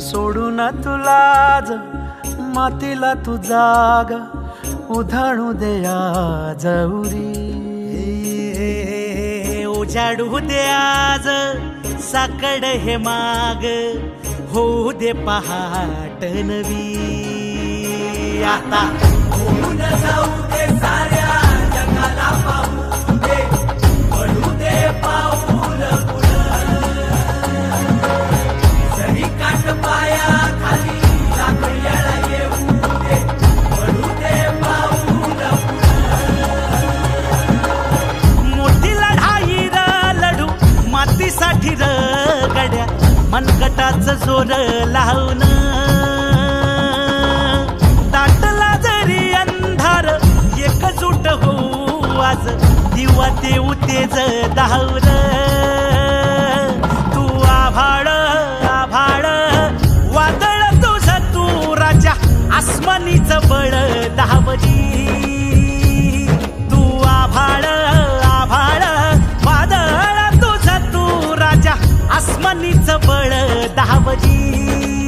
सोडू तुला तुलाज मातीला तू जाग उधळू दे आज उरी. उजाडू दे आज साकड हे माग होऊ दे पहाट नवी. आता मनगटाच जोर लावून. दाटला जरी अंधार एकजूट होऊ आज. दिवा ते उतेज धावलं 我给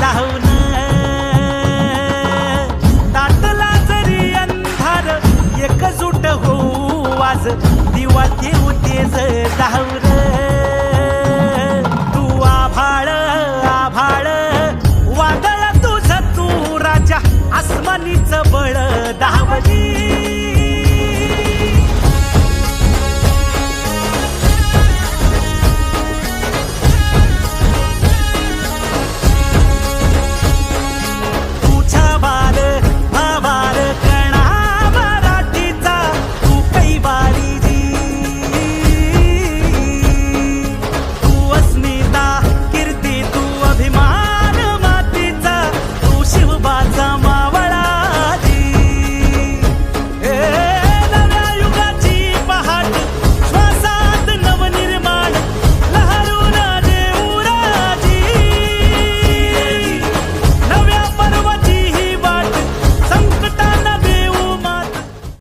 लावून ताटला जरी अंधार एकजूट होऊ वाज दिवा देऊ